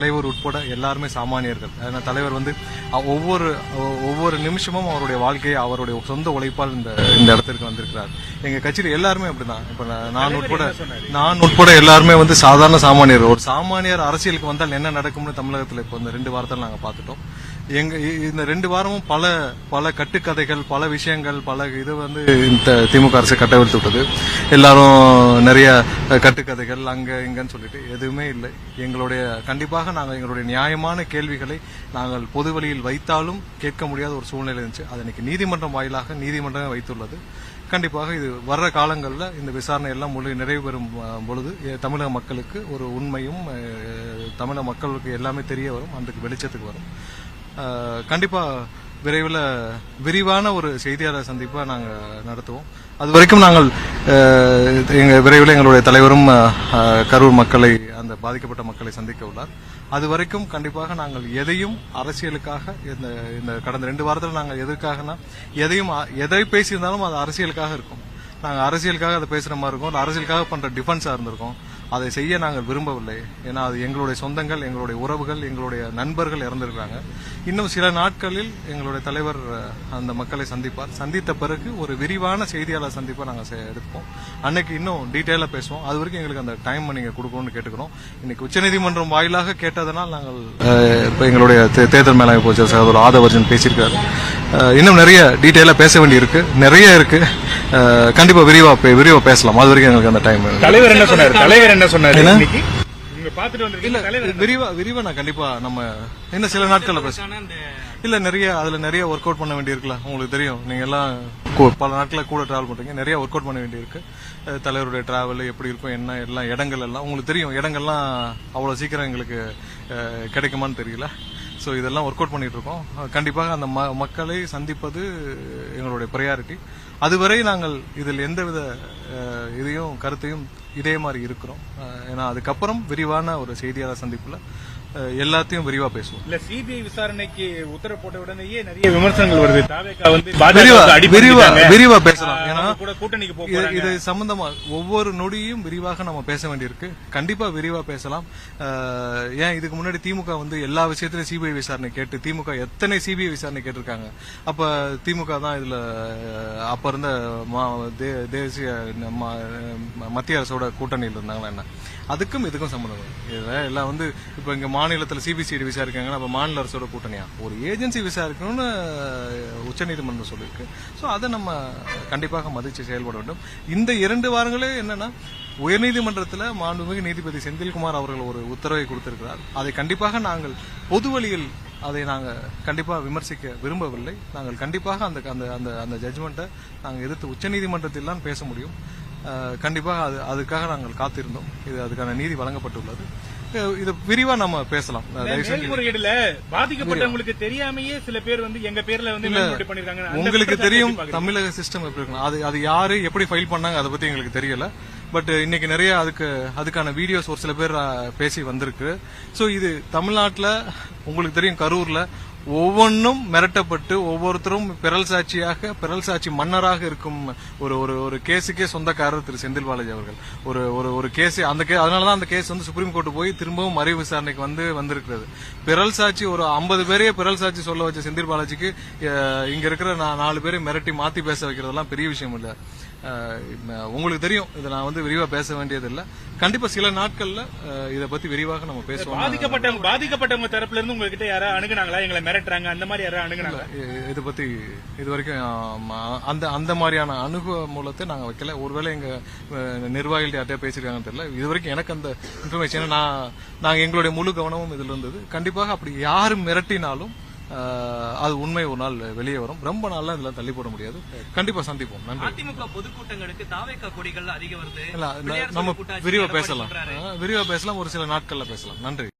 தலைவர் உட்பட எல்லாருமே சாமானியர்கள். ஏன்னா தலைவர் வந்து ஒவ்வொரு ஒவ்வொரு நிமிஷமும் அவருடைய வாழ்க்கையை அவருடைய சொந்த உழைப்பால் இந்த இந்த இடத்திற்கு வந்திருக்கிறார். எங்க கட்சியில எல்லாருமே அப்படிதான். இப்ப நான் உட்பட நான் உட்பட எல்லாருமே வந்து சாதாரண சாமானியர். ஒரு சாமானியர் அரசியலுக்கு வந்தால் என்ன நடக்கும்னு தமிழகத்துல இப்போ இந்த ரெண்டு வாரத்தில் நாங்க பார்த்துட்டோம். எங்க இ- இந்த ரெண்டு வாரமும் பல பல கட்டுக்கதைகள் பல விஷயங்கள் பல இது வந்து இந்த திமுக அரசு கட்டவிழ்த்து விட்டது. எல்லாரும் நிறைய கட்டுக்கதைகள் அங்க இங்கன்னு சொல்லிட்டு எதுவுமே இல்லை. எங்களுடைய கண்டிப்பாக நாங்கள் எங்களுடைய நியாயமான கேள்விகளை நாங்கள் பொது வழியில் வைத்தாலும் கேட்க முடியாத ஒரு சூழ்நிலை இருந்துச்சு. அது இன்னைக்கு நீதிமன்றம் வாயிலாக நீதிமன்றமே வைத்துள்ளது. கண்டிப்பாக இது வர்ற காலங்களில் இந்த விசாரணை எல்லாம் முழு நிறைவு பெறும் பொழுது தமிழக மக்களுக்கு ஒரு உண்மையும் தமிழக மக்களுக்கு எல்லாமே தெரிய வரும் அந்த வெளிச்சத்துக்கு வரும். கண்டிப்பாக கண்டிப்பா விரைவில் விரிவான ஒரு செய்தியாளர் சந்திப்பாக நாங்கள் நடத்துவோம். அது வரைக்கும் நாங்கள் எங்கள் விரைவில் எங்களுடைய தலைவரும் கரூர் மக்களை அந்த பாதிக்கப்பட்ட மக்களை சந்திக்க உள்ளார். அது வரைக்கும் கண்டிப்பாக நாங்கள் எதையும் அரசியலுக்காக இந்த இந்த கடந்த ரெண்டு வாரத்தில் நாங்கள் எதற்காகனா எதையும் எதை பேசியிருந்தாலும் அது அரசியலுக்காக இருக்கும். நாங்கள் அரசியலுக்காக அதை பேசுகிற மாதிரி இருக்கும். அரசியலுக்காக பண்ணுற டிஃபென்ஸாக இருந்திருக்கோம். அதை செய்ய நாங்கள் விரும்பவில்லை. ஏன்னா அது எங்களுடைய சொந்தங்கள் எங்களுடைய உறவுகள் எங்களுடைய நண்பர்கள் இறந்திருக்கிறாங்க. இன்னும் சில நாட்களில் எங்களுடைய தலைவர் அந்த மக்களை சந்திப்பார். சந்தித்த பிறகு ஒரு விரிவான செய்தியாளர் சந்திப்பை நாங்கள் எடுப்போம். அன்னைக்கு இன்னும் டீட்டெயிலாக பேசுவோம். அது வரைக்கும் எங்களுக்கு அந்த டைம் நீங்கள் கொடுக்கணும்னு கேட்டுக்கிறோம். இன்னைக்கு உச்சநீதிமன்றம் வாயிலாக கேட்டதனால் நாங்கள் இப்போ எங்களுடைய தே- தேர்தல் மேலாண்மை போச்சு சகோதரர் ஆதவர்ஜன் பேசியிருக்காரு. இன்னும் நிறைய டீட்டெயிலாக பேச வேண்டியிருக்கு. நிறைய இருக்குது கண்டிப்பா விரிவா பே- விரிவா பேசலாம். அது வரைக்கும் எங்களுக்கு அந்த டைம் தலைவர் என்ன சொன்னாரு? தலைவர் என்ன சொன்னாரு விரிவா விரிவா நான் கண்டிப்பா நம்ம இன்னும் சில நாட்கள்ல பேசலாம் இல்ல நிறைய அதுல நிறைய ஒர்க் அவுட் பண்ண வேண்டியிருக்குல்ல. உங்களுக்கு தெரியும். நீங்க எல்லாம் கூ- பல நாட்கள கூட டிராவல் பண்றீங்க. நிறைய ஒர்க் அவுட் பண்ண வேண்டியிருக்கு. தலைவருடைய டிராவல் எப்படி இருக்கும் என்ன எல்லாம் இடங்கள் எல்லாம். உங்களுக்கு தெரியும் இடங்கள்லாம் அவ்வளவு சீக்கிரம் எங்களுக்கு அஹ், கிடைக்குமான்னு தெரியல. ஸோ இதெல்லாம் ஒர்க் அவுட் பண்ணிட்டு இருக்கோம் கண்டிப்பாக அந்த ம- மக்களை சந்திப்பது எங்களுடைய ப்ரையாரிட்டி அதுவரை நாங்கள் இதில் எந்தவித இதையும் கருத்தையும் இதே மாதிரி இருக்கிறோம். ஏன்னா அதுக்கப்புறம் விரிவான ஒரு செய்தியாளர் சந்திப்புல எல்லாத்தையும் விரிவா பேசுவோம். இல்ல சிபிஐ விசாரணைக்கு உத்தரவு போட்ட உடனேயே நிறைய விமர்சனங்கள் வருது. விரிவா விரிவா பேசலாம். ஏன்னா கூட்டணிக்கு இது சம்பந்தமா ஒவ்வொரு நொடியும் விரிவாக நம்ம பேச வேண்டியிருக்கு. கண்டிப்பா விரிவா பேசலாம். ஏன் இதுக்கு முன்னாடி திமுக வந்து எல்லா விஷயத்திலும் சிபிஐ விசாரணை கேட்டு திமுக எத்தனை சிபிஐ விசாரணை கேட்டிருக்காங்க? அப்ப திமுக தான் இதுல அப்ப இருந்த தேசிய மத்திய அரசோட கூட்டணியில் இருந்தாங்களா என்ன? அதுக்கும் இதுக்கும் சம்பந்தம் இல்லை. எல்லாம் வந்து இப்ப இங்க மாநிலத்தில் சிபிசிஐடி விசாரிக்காங்கன்னா அப்போ மாநில அரசோட கூட்டணியா? ஒரு ஏஜென்சி விசாரிக்கணும்னு இருக்கணும்னு உச்சநீதிமன்றம் சொல்லியிருக்கு. ஸோ அதை நம்ம கண்டிப்பாக மதித்து செயல்பட வேண்டும். இந்த இரண்டு வாரங்களே என்னன்னா உயர்நீதிமன்றத்தில் மாண்புமிகு நீதிபதி செந்தில்குமார் அவர்கள் ஒரு உத்தரவை கொடுத்திருக்கிறார். அதை கண்டிப்பாக நாங்கள் பொது வழியில் அதை நாங்கள் கண்டிப்பாக விமர்சிக்க விரும்பவில்லை. நாங்கள் கண்டிப்பாக அந்த அந்த அந்த அந்த ஜட்ஜ்மெண்ட்டை நாங்கள் எதிர்த்து உச்சநீதிமன்றத்தில் தான் பேச முடியும். கண்டிப்பாக அது அதுக்காக நாங்கள் காத்திருந்தோம். இது அதுக்கான நீதி வழங்கப்பட்டுள்ளது. இது விரிவா நம்ம பேசலாம். மேல்முறையீடுல பாதிக்கப்பட்டவங்களுக்கு தெரியாமையே சில பேர் வந்து எங்க பேர்ல வந்து பண்ணிருக்காங்க உங்களுக்கு தெரியும்? தமிழக சிஸ்டம் எப்படி இருக்கணும் அது அது யாரு எப்படி ஃபைல் பண்ணாங்க அதை பத்தி எங்களுக்கு தெரியல. பட் இன்னைக்கு நிறைய அதுக்கு அதுக்கான வீடியோஸ் ஒரு சில பேர் பேசி வந்திருக்கு. சோ இது தமிழ்நாட்டுல உங்களுக்கு தெரியும் கரூர்ல ஒவ்வொன்றும் மிரட்டப்பட்டு ஒவ்வொருத்தரும் பிறல் சாட்சியாக பிறல் சாட்சி மன்னராக இருக்கும் ஒரு ஒரு ஒரு கேஸுக்கே சொந்தக்காரர் திரு செந்தில் பாலாஜி அவர்கள். ஒரு ஒரு ஒரு கேஸ் அந்த கே அதனாலதான் அந்த கேஸ் வந்து சுப்ரீம் கோர்ட் போய் திரும்பவும் மறைவு விசாரணைக்கு வந்து வந்திருக்கிறது. பிறல் சாட்சி ஒரு ஐம்பது பேரையே பிறல் சாட்சி சொல்ல வச்ச செந்தில் பாலாஜிக்கு இங்க இருக்கிற நாலு பேரை மிரட்டி மாத்தி பேச வைக்கிறதெல்லாம் பெரிய விஷயம் இல்லை. உங்களுக்கு தெரியும் இதை நான் வந்து விரிவா பேச வேண்டியது கண்டிப்பா சில நாட்கள்ல இதை பத்தி விரிவாக நம்ம பேசுவோம் பாதிக்கப்பட்டவங்க பாதிக்கப்பட்டவங்க தரப்புல இருந்து உங்ககிட்ட யாராவது அணுகுனாங்களா? எங்களை மிரட்டுறாங்க. அந்த மாதிரி யாராவது அணுகுனாங்களா? இ- இது பத்தி இது வரைக்கும் அந்த அந்த மாதிரியான அணுகு மூலத்தை நாங்க வைக்கல. ஒருவேளை எங்க நிர்வாகிகள் யார்கிட்டயா பேசிருக்காங்கன்னு தெரியல. இது வரைக்கும் எனக்கு அந்த இன்ஃபர்மேஷன் நான் நாங்க எங்களுடைய முழு கவனமும் இதுல இருந்தது. கண்டிப்பாக அப்படி யாரு மிரட்டினாலும் அது உண்மை ஒரு நாள் வெளியே வரும். ரொம்ப நாள்லாம் இதுல தள்ளி போட முடியாது. கண்டிப்பா சந்திப்போம். நன்றி. அதிமுக பொதுக்கூட்டங்களுக்கு தாவேக்கா கொடிகள் அதிகம் வருது. நம்ம விரிவா பேசலாம். விரிவா பேசலாம் ஒரு சில நாட்கள்ல பேசலாம். நன்றி.